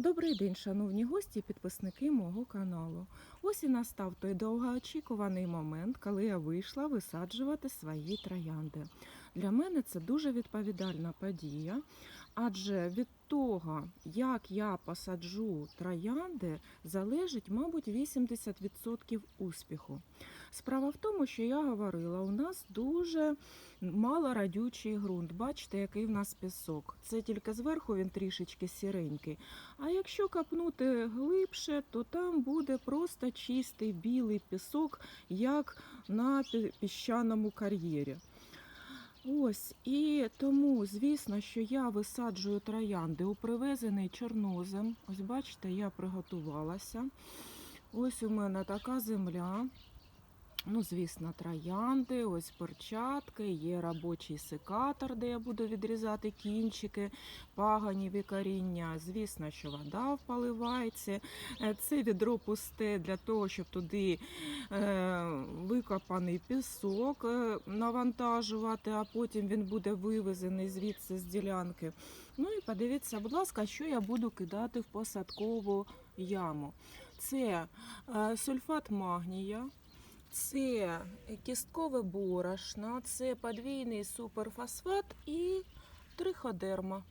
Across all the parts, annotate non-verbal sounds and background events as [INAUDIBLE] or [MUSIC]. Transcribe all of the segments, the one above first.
Добрий день, шановні гості підписники мого каналу. Ось і настав той довгоочікуваний момент, коли я вийшла висаджувати свої троянди. Для мене це дуже відповідальна подія, адже від того, як я посаджу троянди, залежить, мабуть, 80% успіху. Справа в тому, що я говорила, у нас дуже мало радючий ґрунт. Бачите, який в нас пісок. Це тільки зверху він трішечки сіренький. А якщо капнути глибше, то там буде просто чистий білий пісок, як на піщаному кар'єрі. Ось і тому, звісно, що я висаджую троянди у привезений чорнозем. Ось бачите, я приготувалася. Ось у мене така земля. Ну, звісно, троянди, ось перчатки, є робочий секатор, де я буду відрізати кінчики, паганів і коріння. Звісно, що вода впаливається. Е, Це відро пусте для того, щоб туди е, викопаний пісок е, навантажувати, а потім він буде вивезений звідси з ділянки. Ну і подивіться, будь ласка, що я буду кидати в посадкову яму. Це сульфат магнія. Це кісткове борошно, це подвійний суперфосфат і триходерма.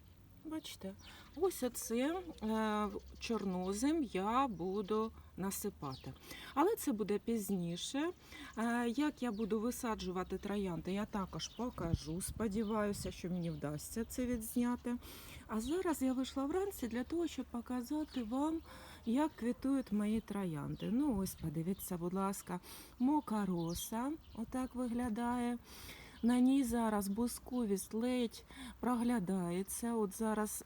Бачите, ось оце е, чорнозем я буду насипати. Але це буде пізніше. Е, як я буду висаджувати троянди, я також покажу. Сподіваюся, що мені вдасться це відзняти. А зараз я вийшла вранці для того, щоб показати вам, як квітують мої троянди. Ну, ось подивіться, будь ласка, мокароса, отак виглядає. На ній зараз бусковість ледь проглядається. От зараз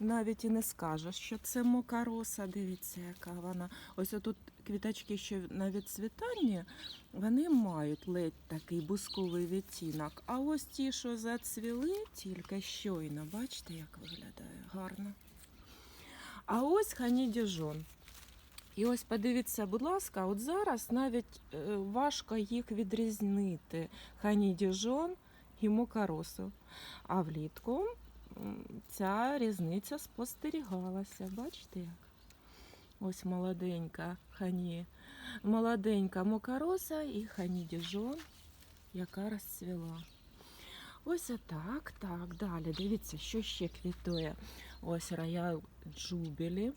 навіть і не скажеш, що це мокароса. Дивіться, яка вона. Ось отут квіточки, що на відцвітанні, вони мають ледь такий бусковий відтінок. А ось ті, що зацвіли, тільки щойно, бачите, як виглядає гарно. А ось хані діжон. І ось подивіться, будь ласка, от зараз навіть е, важко їх відрізнити хані діжон і мокаросу. А влітку ця різниця спостерігалася. Бачите як? Ось молоденька хані, молоденька мокароса і хані діжон, яка розцвіла. Ось так, так, далі. Дивіться, що ще квітує. Ось роял джубілі.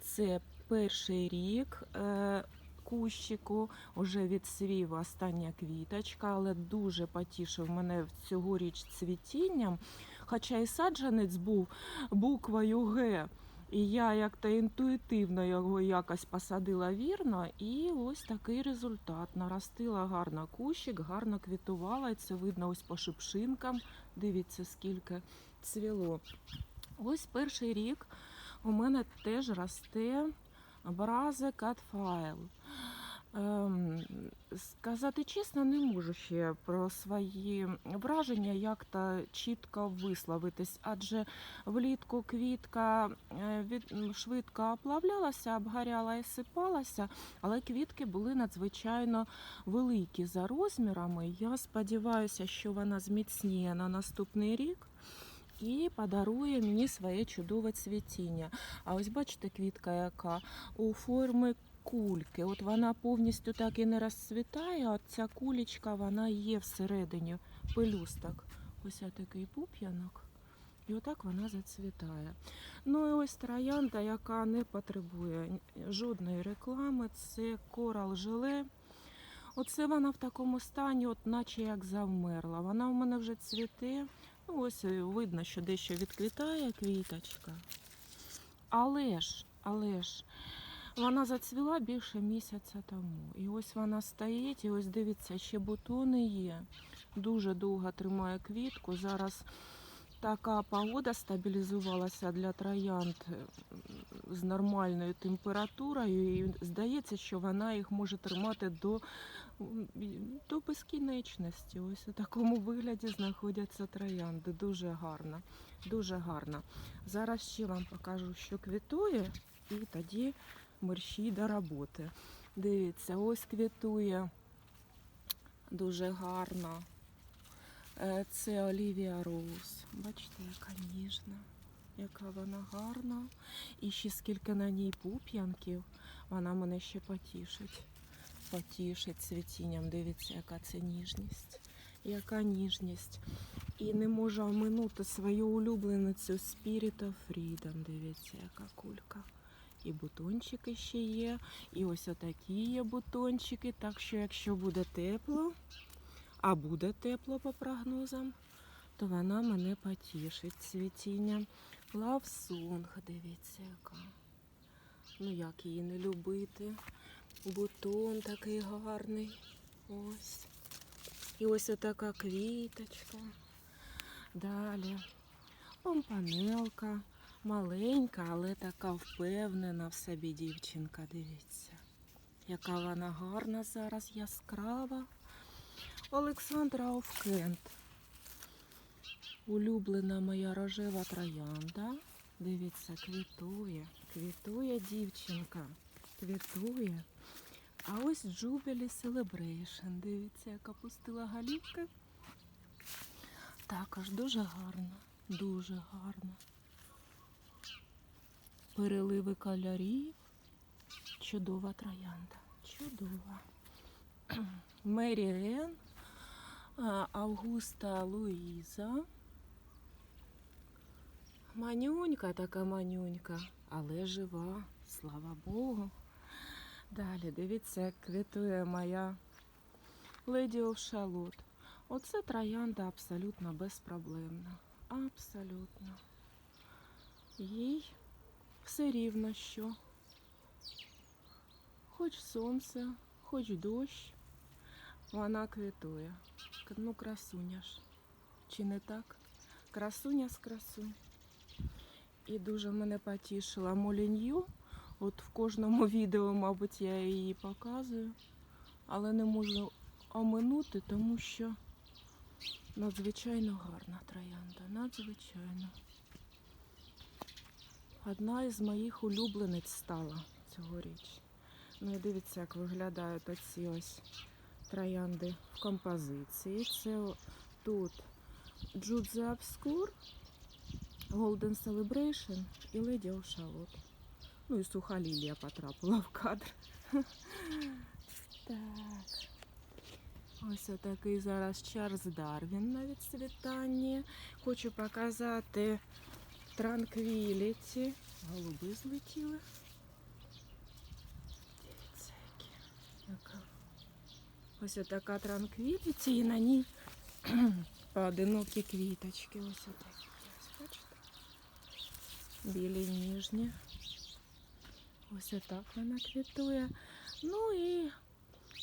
Це перший рік е, кущику, вже відсвів остання квіточка, але дуже потішив мене цьогоріч цвітінням. Хоча і саджанець був буквою Г. І я як-то інтуїтивно його якось посадила вірно, і ось такий результат. Наростила гарно кущик, гарно квітувала, і це видно ось по шипшинкам. Дивіться, скільки цвіло. Ось перший рік у мене теж росте бразе катфайл. Ем, сказати чесно, не можу ще про свої враження як-то чітко висловитись, адже влітку квітка е, від, швидко оплавлялася, обгоряла і сипалася, але квітки були надзвичайно великі за розмірами. Я сподіваюся, що вона зміцніє на наступний рік. І подарує мені своє чудове цвітіння. А ось бачите, квітка, яка у формі кульки. От вона повністю так і не розцвітає, а ця кулечка вона є всередині пелюсток. Ось такий пуп'янок. І отак вона зацвітає. Ну і ось троянда, яка не потребує жодної реклами, це корал желе. Оце вона в такому стані, от наче як завмерла. Вона в мене вже цвіте. Ну, ось е, видно, що дещо відквітає квіточка. Але ж, але ж, вона зацвіла більше місяця тому. І ось вона стоїть, і ось дивіться, ще бутони є. Дуже довго тримає квітку. Зараз така погода стабілізувалася для троянд е, з нормальною температурою. І здається, що вона їх може тримати до, до безкінечності. Ось у такому вигляді знаходяться троянди. Дуже гарно, дуже гарно. Зараз ще вам покажу, що квітує, і тоді мерщій до роботи. Дивіться, ось квітує дуже гарно. Е, Це Олівія Роуз. Бачите, яка ніжна. яка вона гарна. І ще скільки на ній пуп'янків, вона мене ще потішить. Потішить цвітінням. Дивіться, яка це ніжність. Яка ніжність. І не можу оминути свою улюбленицю Spirit of Freedom. Дивіться, яка кулька. І бутончики ще є. І ось отакі є бутончики. Так що, якщо буде тепло, а буде тепло по прогнозам, то вона мене потішить цвітінням. Лавсунг, дивіться, яка. Ну як її не любити. Бутон такий гарний. Ось. І ось отака квіточка. Далі. Помпанелка. Маленька, але така впевнена в собі дівчинка. Дивіться. Яка вона гарна зараз, яскрава. Олександра Овкент. Улюблена моя рожева троянда. Дивіться, квітує. Квітує дівчинка. Квітує. А ось Jubilee Celebration. Дивіться, яка пустила галівки. Також дуже гарно. Дуже гарно. Переливи кольорів. Чудова троянда. Чудова. [CLEARS THROAT] Мері Рен, Августа Луїза. Манюнька така манюнька, але жива, слава Богу. Далі, дивіться, квітує моя Леді Шалот. Оце троянда абсолютно безпроблемна. Абсолютно. Їй все рівно що. Хоч сонце, хоч дощ, вона квітує. Ну, красуня ж. Чи не так? Красуня з красунь. І дуже мене потішила Молінью. От в кожному [LAUGHS] відео, мабуть, я її показую, але не можу оминути, тому що надзвичайно гарна троянда. Надзвичайно. Одна із моїх улюблениць стала цьогоріч. Ну і дивіться, як виглядають оці ось троянди в композиції. Це тут Джудзе Обскур, Golden Celebration і of Charlotte. Ну і суха лілія потрапила в кадр. Так. Ось отакий зараз Чарльз Дарвін на відцвітанні. Хочу показати Транквіліті. Голуби злетіли. Дивіться, які. Яка. Ось отака транквіліті і на ній [CLEARS THROAT] поодинокі квіточки. Ось отакі. Ось бачите? Білі ніжні. Ось отак вона квітує. Ну і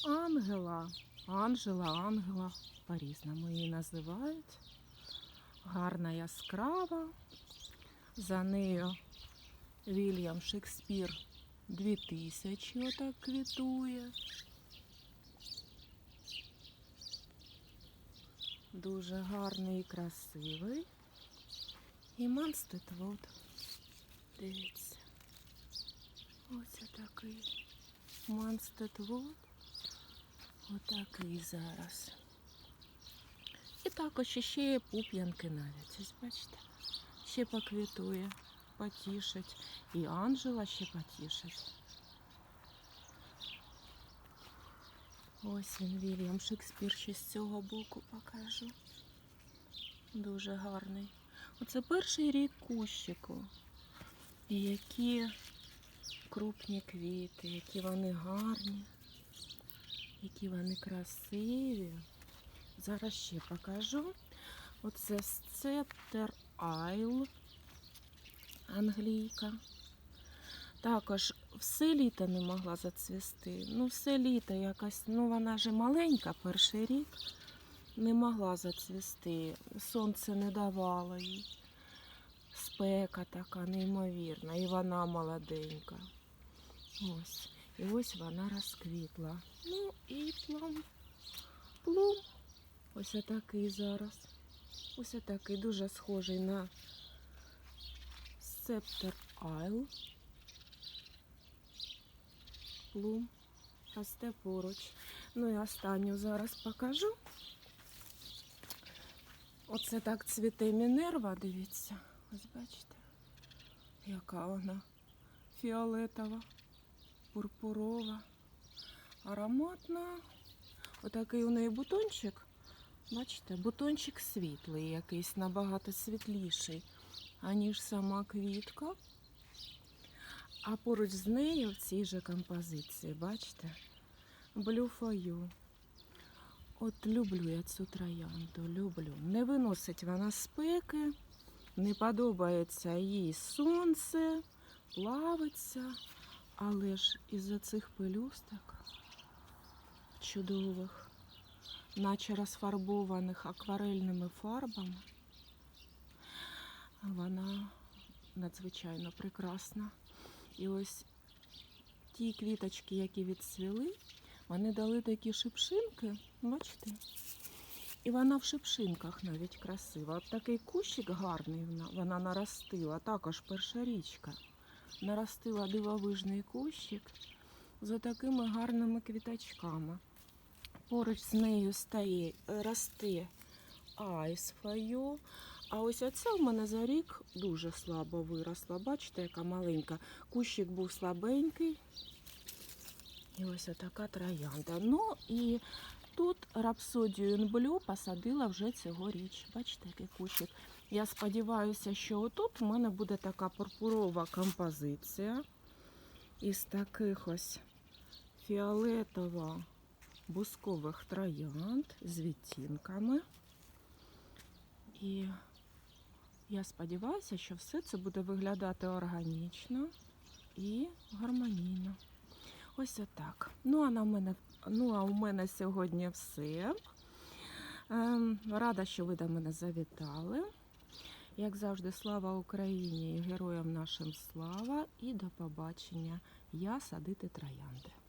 ангела. Анжела, ангела. По-різному її називають. Гарна яскрава. За нею Вільям Шекспір 2000 отак квітує. Дуже гарний і красивий. І Манстетвуд. Дивіться. Ось отакий. Манстетвуд. Отакий зараз. І також ще є пуп'янки навіть. Ось бачите. Ще поквітує, потішить. І Анжела ще потішить. Ось він, Вільям Шекспір, ще з цього боку покажу. Дуже гарний. Оце перший рік кущику. І які крупні квіти, які вони гарні, які вони красиві. Зараз ще покажу. Оце сцептер Айл, англійка. Також все літо не могла зацвісти. Ну, все літо якась, ну вона же маленька, перший рік, не могла зацвісти. Сонце не давало їй. Спека така неймовірна, і вона молоденька. Ось. І ось вона розквітла. Ну і плум. Плум. Ось такий зараз. Ось такий дуже схожий на Септер Айл. Плум росте поруч. Ну і останню зараз покажу. Оце так цвіте Мінерва, дивіться. Ось бачите. Яка вона фіолетова, пурпурова, ароматна. Отакий у неї бутончик. Бачите, бутончик світлий, якийсь набагато світліший, аніж сама квітка. А поруч з нею в цій же композиції, бачите, блюфою. От люблю я цю троянду, люблю. Не виносить вона спеки, не подобається їй сонце, плавиться, але ж із-за цих пелюсток чудових, наче розфарбованих акварельними фарбами, вона надзвичайно прекрасна. І ось ті квіточки, які відцвіли, вони дали такі шипшинки, бачите? І вона в шипшинках навіть красива. От такий кущик гарний вона, наростила, також перша річка. Наростила дивовижний кущик з такими гарними квіточками. Поруч з нею стає, росте айсфаю. А ось оця в мене за рік дуже слабо виросла. Бачите, яка маленька. Кущик був слабенький. І ось така троянда. Ну і тут рапсодію Блю посадила вже цьогоріч. Бачите, який кущик. Я сподіваюся, що отут в мене буде така пурпурова композиція із таких ось фіолетово-бускових троянд з відтінками. І я сподіваюся, що все це буде виглядати органічно і гармонійно. Ось отак. Ну, а на мене, ну, а у мене сьогодні все. Ем, рада, що ви до мене завітали. Як завжди, слава Україні і героям нашим слава. І до побачення. Я садити троянди.